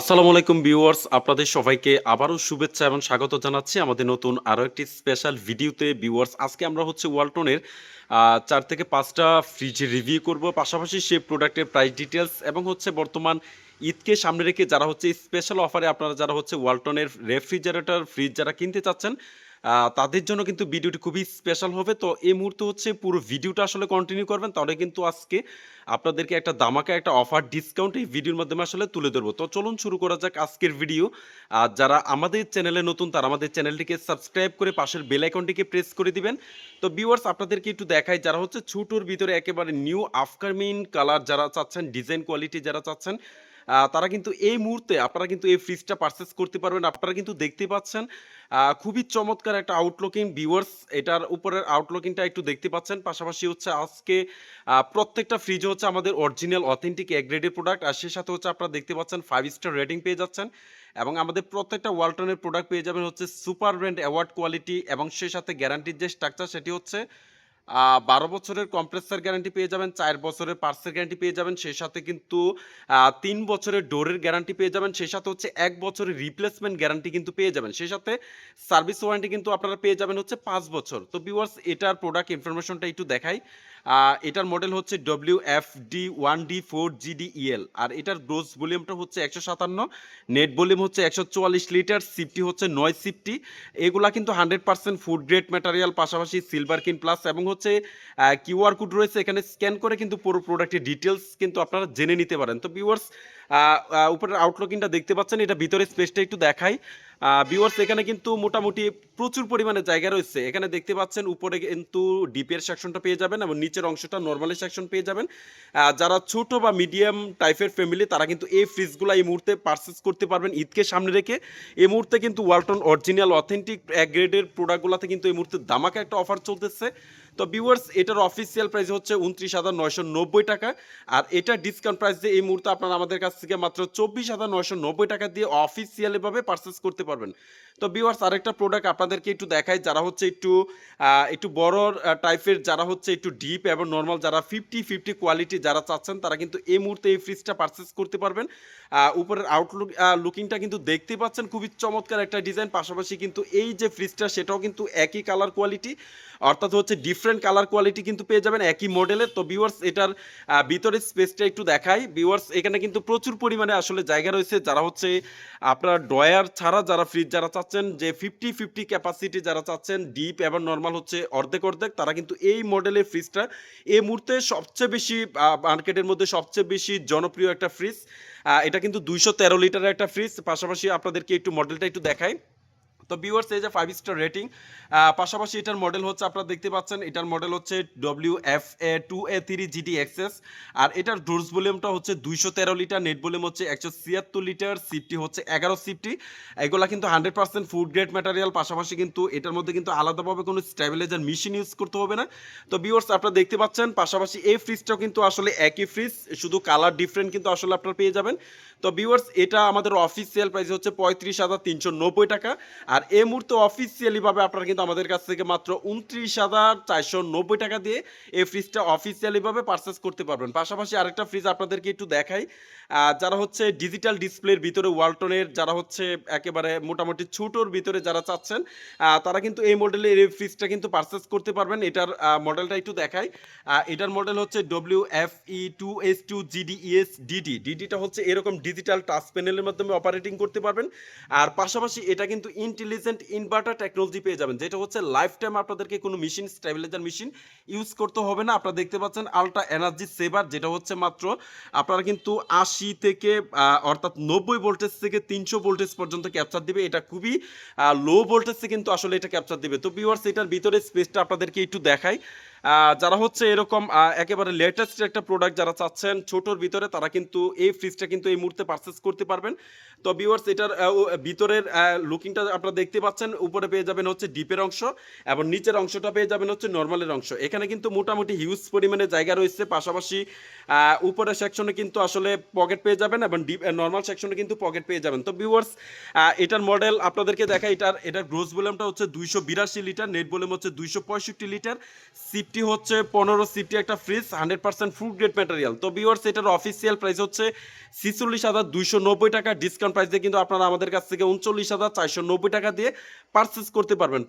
আসসালামু আলাইকুম ভিউয়ার্স, আপনাদের সবাইকে আবারও শুভেচ্ছা এবং স্বাগত জানাচ্ছি আমাদের নতুন আরও একটি স্পেশাল ভিডিওতে। ভিউয়ার্স, আজকে আমরা হচ্ছে ওয়ালটনের চার থেকে পাঁচটা ফ্রিজ রিভিউ করব, পাশাপাশি সেই প্রোডাক্টের প্রাইস ডিটেলস এবং হচ্ছে বর্তমান ঈদকে সামনে রেখে যারা হচ্ছে স্পেশাল অফারে আপনারা যারা হচ্ছে ওয়ালটনের রেফ্রিজারেটর ফ্রিজ যারা কিনতে চাচ্ছেন তাদের জন্য কিন্তু ভিডিওটি খুবই স্পেশাল হবে। তো এই মুহূর্তে হচ্ছে পুরো ভিডিওটা আসলে কন্টিনিউ করবেন, তাহলে কিন্তু আজকে আপনাদেরকে একটা দামাকা একটা অফার ডিসকাউন্ট এই ভিডিওর মাধ্যমে আসলে তুলে ধরবো। তো চলুন শুরু করা যাক আজকের ভিডিও আর যারা আমাদের চ্যানেলে নতুন, তারা আমাদের চ্যানেলটিকে সাবস্ক্রাইব করে পাশের বেল আইকনটিকে প্রেস করে দিবেন। তো ভিউয়ার্স আপনাদেরকে একটু দেখাই, যারা হচ্ছে ছোটোর ভিতরে একেবারে নিউ আফকারমিন কালার যারা চাচ্ছেন ডিজাইন কোয়ালিটি যারা চাচ্ছেন তারা কিন্তু এই মুহূর্তে আপনারা কিন্তু এই ফ্রিজটা পারচেস করতে পারবেন। আপনারা কিন্তু দেখতে পাচ্ছেন খুবই চমৎকার একটা আউটলুকিং ভিউয়ার্স এটার উপরের আউটলুকিংটা একটু দেখতে পাচ্ছেন। পাশাপাশি হচ্ছে আজকে প্রত্যেকটা ফ্রিজ হচ্ছে আমাদের অরিজিনাল অথেন্টিক গ্রেডের প্রোডাক্ট আর সে সাথে হচ্ছে আপনারা দেখতে পাচ্ছেন ফাইভ স্টার রেটিং পেয়ে যাচ্ছেন। এবং আমাদের প্রত্যেকটা ওয়ালটনের প্রোডাক্ট পেয়ে যাবেন হচ্ছে সুপার ব্র্যান্ড অ্যাওয়ার্ড কোয়ালিটি এবং সে সাথে গ্যারান্টির যে স্ট্রাকচার সেটি হচ্ছে বারো বছরের কম্প্রেসার গ্যারান্টি পেয়ে যাবেন, চার বছরের পার্সের গ্যারান্টি পেয়ে যাবেন, সেই সাথে কিন্তু তিন বছরের ডোরের গ্যারান্টি পেয়ে যাবেন, সেই সাথে হচ্ছে এক বছরের রিপ্লেসমেন্ট গ্যারান্টি কিন্তু পেয়ে যাবেন, সেই সাথে সার্ভিস ওয়ারেন্টি কিন্তু আপনারা পেয়ে যাবেন হচ্ছে পাঁচ বছর। তো বিওয়ার্স এটার প্রোডাক্ট ইনফরমেশনটা একটু দেখাই। এটার মডেল হচ্ছে W F D one D four GDEL আর এটার গ্রোস ভলিউমটা হচ্ছে একশো সাতান্ন নেট ভলিউম হচ্ছে একশো চুয়াল্লিশ লিটার সিফটি হচ্ছে নয় সিফটি এগুলা কিন্তু hundred percent food grade material পাশাপাশি সিলভার কিন প্লাস এবং হচ্ছে কিউআর কোড রয়েছে। এখানে স্ক্যান করে কিন্তু পুরো প্রোডাক্টের ডিটেলস কিন্তু আপনারা জেনে নিতে পারেন। তো ভিউয়ার্স উপরের আউটলুকিংটা দেখতে পাচ্ছেন, এটা ভিতরে স্পেসটা একটু দেখাই। ভিউয়ার্স এখানে কিন্তু মোটামুটি প্রচুর পরিমাণে জায়গা রয়েছে। এখানে দেখতে পাচ্ছেন উপরে কিন্তু ডিপের সেকশনটা পেয়ে যাবেন এবং নিচের অংশটা নর্মালি সেকশন পেয়ে যাবেন। যারা ছোট বা মিডিয়াম টাইপের ফ্যামিলি তারা কিন্তু এই ফ্রিজগুলো এই মুহূর্তে পারচেস করতে পারবেন ঈদকে সামনে রেখে। এই মুহূর্তে কিন্তু ওয়ালটন অরিজিনাল অথেন্টিক এক গ্রেডের প্রোডাক্টগুলোতে কিন্তু এই মুহূর্তে দামাকা একটা অফার চলতেছে। তো ভিউয়ার্স এটার অফিসিয়াল প্রাইস হচ্ছে উনত্রিশ হাজার নয়শো নব্বই টাকা। আর এটা ডিসকাউন্ট প্রাইস দিয়ে এই মুহূর্তে আপনারা আমাদের কাছ থেকে মাত্র চব্বিশ হাজার নয়শো নব্বই টাকা দিয়ে অফিসিয়ালিভাবে পারচেস করতে পারবেন। তো ভিউয়ার্স আরেকটা প্রোডাক্ট আপনাদেরকে একটু দেখাই, যারা হচ্ছে একটু একটু বড় টাইপের যারা হচ্ছে একটু ডিপ এবং নর্মাল যারা ফিফটি ফিফটি কোয়ালিটি যারা চাচ্ছেন, তারা কিন্তু এই মুহূর্তে এই ফ্রিজটা পারচেস করতে পারবেন। উপরের আউটলুক লুকিংটা কিন্তু দেখতে পাচ্ছেন, খুবই চমৎকার একটা ডিজাইন পাশাপাশি কিন্তু এই যে ফ্রিজটা সেটাও কিন্তু একই কালার কোয়ালিটি অর্থাৎ হচ্ছে ডিফারেন্ট কালার কোয়ালিটি কিন্তু পেয়ে যাবেন একই মডেলের তো ভিউয়ার্স এটার ভিতরের স্পেসটা একটু দেখাই। ভিউয়ার্স এখানে কিন্তু প্রচুর পরিমাণে আসলে জায়গা রয়েছে। যারা হচ্ছে, আপনার ড্রয়ার ছাড়া যারা ফ্রিজ যারা চাচ্ছেন, যে ফিফটি ফিফটি ক্যাপাসিটি যারা চাচ্ছেন ডিপ এবং নর্মাল হচ্ছে অর্ধেক অর্ধেক, তারা কিন্তু এই মডেলের ফ্রিজটা এই মুহূর্তে সবচেয়ে বেশি মার্কেটের মধ্যে সবচেয়ে বেশি জনপ্রিয় একটা ফ্রিজ এটা কিন্তু দুইশো তেরো লিটারের একটা ফ্রিজ পাশাপাশি আপনাদেরকে একটু মডেলটা একটু দেখাই। তো ভিউয়ার্স এই যে ফাইভ স্টার রেটিং পাশাপাশি এটার মডেল হচ্ছে, আপনারা দেখতে পাচ্ছেন, এটার মডেল হচ্ছে W F A two A three GD XS আর এটার ডোর্স ভলিউমটা হচ্ছে দুইশো তেরো লিটার নেট ভলিউম হচ্ছে একশো ছিয়াত্তর লিটার সিফটি হচ্ছে এগারো সিফটি এগুলা কিন্তু hundred percent food grade material পাশাপাশি কিন্তু এটার মধ্যে কিন্তু আলাদাভাবে কোনো স্ট্যাবিলাইজার মেশিন ইউজ করতে হবে না। তো ভিউয়ার্স আপনারা দেখতে পাচ্ছেন, পাশাপাশি এই ফ্রিজটাও কিন্তু আসলে একই ফ্রিজ শুধু কালার ডিফারেন্ট কিন্তু আসলে আপনারা পেয়ে যাবেন। তো ভিউয়ার্স এটা আমাদের অফিসিয়াল প্রাইস হচ্ছে পঁয়ত্রিশ হাজার তিনশো নব্বই টাকা আর এই মুহূর্তে অফিসিয়ালিভাবে আপনারা কিন্তু আমাদের কাছ থেকে মাত্র উনত্রিশ হাজার চারশো নব্বই টাকা দিয়ে এই ফ্রিজটা অফিসিয়ালিভাবে পারচেস করতে পারবেন। পাশাপাশি আরেকটা ফ্রিজ আপনাদেরকে একটু দেখাই। যারা হচ্ছে ডিজিটাল ডিসপ্লের ভিতরে ওয়ালটনের যারা হচ্ছে একেবারে মোটামুটি ছোটোর ভিতরে যারা চাচ্ছেন তারা কিন্তু এই মডেলের এই ফ্রিজটা কিন্তু পারচেস করতে পারবেন। এটার মডেলটা একটু দেখাই। এটার মডেল হচ্ছে W F E two S two GDS DD ডিডিটা হচ্ছে এরকম ডিজিটাল টাচ প্যানেলের মাধ্যমে অপারেটিং করতে পারবেন। আর পাশাপাশি এটা কিন্তু ইন্টেলিজেন্ট ইনভার্টার টেকনোলজি পেয়ে যাবেন, যেটা হচ্ছে লাইফ টাইম আপনাদেরকে কোনো মেশিন স্টেবিলাইজার মেশিন ইউজ করতে হবে না। আপনারা দেখতে পাচ্ছেন আলট্রা এনার্জি সেভার যেটা হচ্ছে মাত্র আপনারা কিন্তু আশি থেকে অর্থাৎ নব্বই ভোল্টেজ থেকে তিনশো ভোল্টেজ পর্যন্ত ক্যাপচার দিবে। এটা খুবই লো ভোল্টেজে কিন্তু আসলে এটা ক্যাপচার দিবে। তো ভিউয়ার্স এটার ভিতরে স্পেসটা আপনাদেরকে একটু দেখাই। যারা হচ্ছে এরকম একেবারে লেটেস্ট একটা প্রোডাক্ট যারা চাচ্ছেন ছোটোর ভিতরে, তারা কিন্তু এই ফ্রিজটা কিন্তু এই মুহূর্তে পারচেস করতে পারবেন। তো ভিউয়ার্স এটার ভিতরের লুকিংটা আপনারা দেখতে পাচ্ছেন, উপরে পেয়ে যাবেন হচ্ছে ডিপের অংশ এবং নিচের অংশটা পেয়ে যাবেন হচ্ছে নর্মালের অংশ। এখানে কিন্তু মোটামুটি হিউজ পরিমাণে জায়গা রয়েছে, পাশাপাশি উপরের সেকশনে কিন্তু আসলে পকেট পেয়ে যাবেন এবং ডিপ নর্মাল সেকশনে কিন্তু পকেট পেয়ে যাবেন। তো ভিউয়ার্স এটার মডেল আপনাদেরকে দেখা এটার এটার গ্রোস ভলিউমটা হচ্ছে দুইশো বিরাশি লিটার নেট ভলিউম হচ্ছে দুইশো পঁয়ষট্টি লিটার সিপ সিফটি হচ্ছে পনেরো সিটটি একটা fridge, hundred percent food grade material. তো বিওর সেটার অফিসিয়াল প্রাইস হচ্ছে ছিচল্লিশ হাজার দুইশো নব্বই টাকা। ডিসকাউন্ট প্রাইস দিয়ে কিন্তু আপনারা আমাদের কাছ থেকে উনচল্লিশ হাজার চারশো নব্বই টাকা দিয়ে পারচেস করতে পারবেন।